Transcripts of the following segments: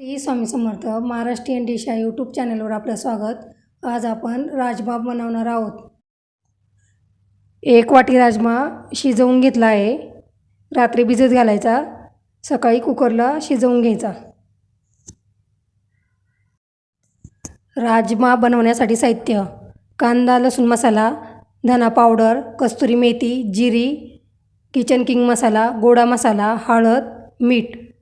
Shri Swami Samarth Maharashtrian dish या YouTube चॅनलवर आपलं स्वागत. आज आपण राजमा बनवणार आहोत. एक वाटी राजमा शिजवून घेतला आहे. रात्री भिजत घालायचा. सकाळी कुकरला शिजवून घ्यायचा. राजमा बनवण्यासाठी साहित्य. कांदा लसूण मसाला धना पावडर कस्तुरी मेथी जिरी किचन किंग मसाला गोडा मसाला हळद मीठ.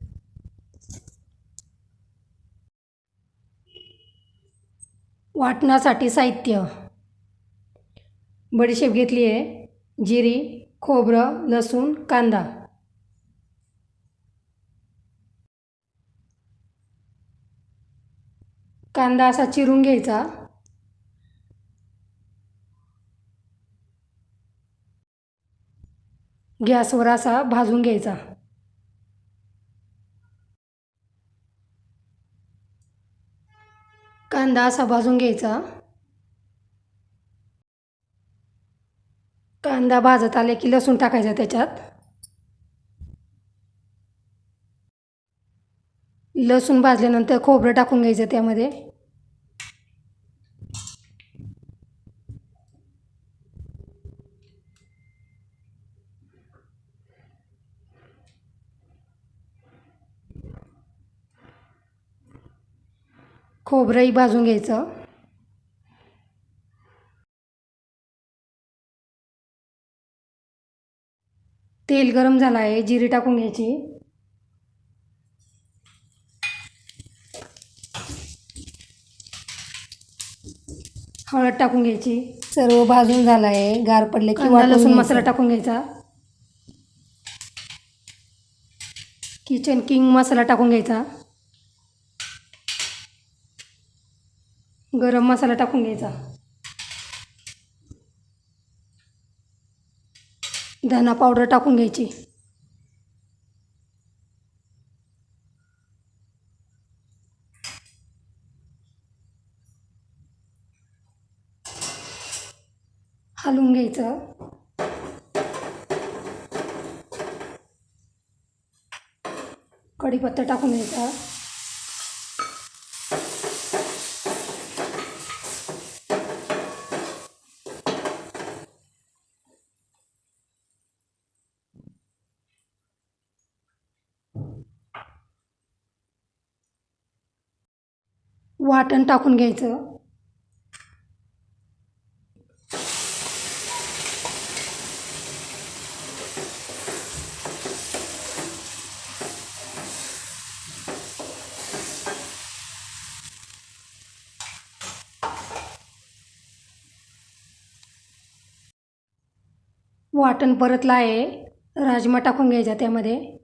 वाटणासाठी साहित्य. बडीशेप घेतली आहे. जिरी खोबरं लसूण कांदा. कांदा असा चिरून घ्यायचा. गॅसवर असा भाजून घ्यायचा. कांदा असा भाजून घ्यायचा. कांदा भाजत आले की लसूण टाकायचा त्याच्यात. लसूण भाजल्यानंतर खोबरं टाकून घ्यायचं त्यामध्ये. खोबरंही भाजून घ्यायचं. तेल गरम झालं आहे जिरी टाकून घ्यायची. हळद टाकून घ्यायची. सर्व भाजून झालं आहे गार पडले की कांदा लसूण. मसाला टाकून घ्यायचा. किचन किंग मसाला टाकून घ्यायचा. गरम मसाला टाकून घ्यायचा. धना पावडर टाकून घ्यायची. हलवून घ्यायचं. कढीपत्ता टाकून घ्यायचा. वाटण टाकून घ्यायचं. वाटण परतला आहे. राजमा टाकून घ्यायचा त्यामध्ये.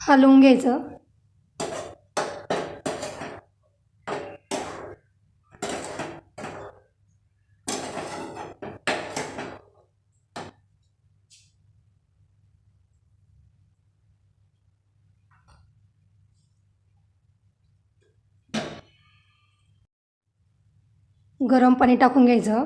हलवून घ्यायचं. गरम पाणी टाकून घ्यायचं.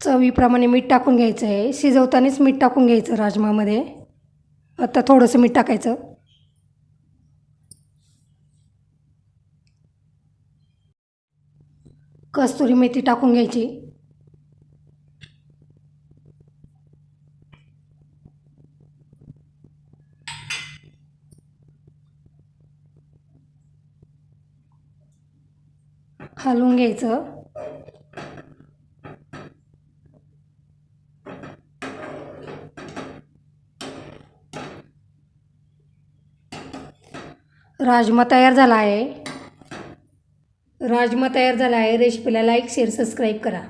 चवीप्रमाणे मीठ टाकून घ्यायचं आहे. शिजवतानाच मीठ टाकून घ्यायचं राजमामध्ये. आता थोडंसं मीठ टाकायचं. कस्तुरी मेथी टाकून घ्यायची. हलवून घ्यायचं. राजमा तयार झाला आहे. राजमा तयार झाला आहे. रेसिपीला लाईक शेअर सबस्क्राईब करा.